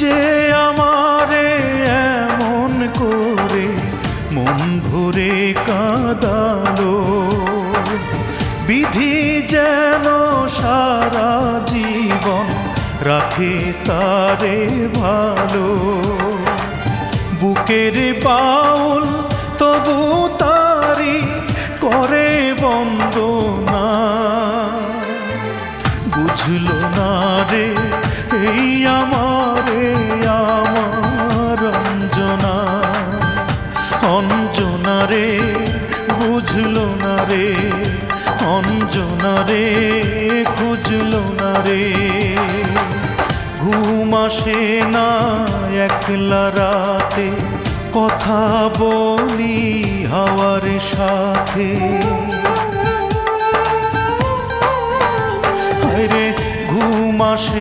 যে আমারে এমন করে মন ভরে কাঁদালো। বিধি যেন সারা জীবন রাখে তারে ভালো। বুকের বাউল তবু তারি করে বন্দনা। বুঝলো না রে, এই আমারে অঞ্জনা রে বুঝল না রে। অঞ্জনা রে খুঁজল না রে। ঘুম আসে না একলা রাতে, কথা বলি হাওয়ার সাথে।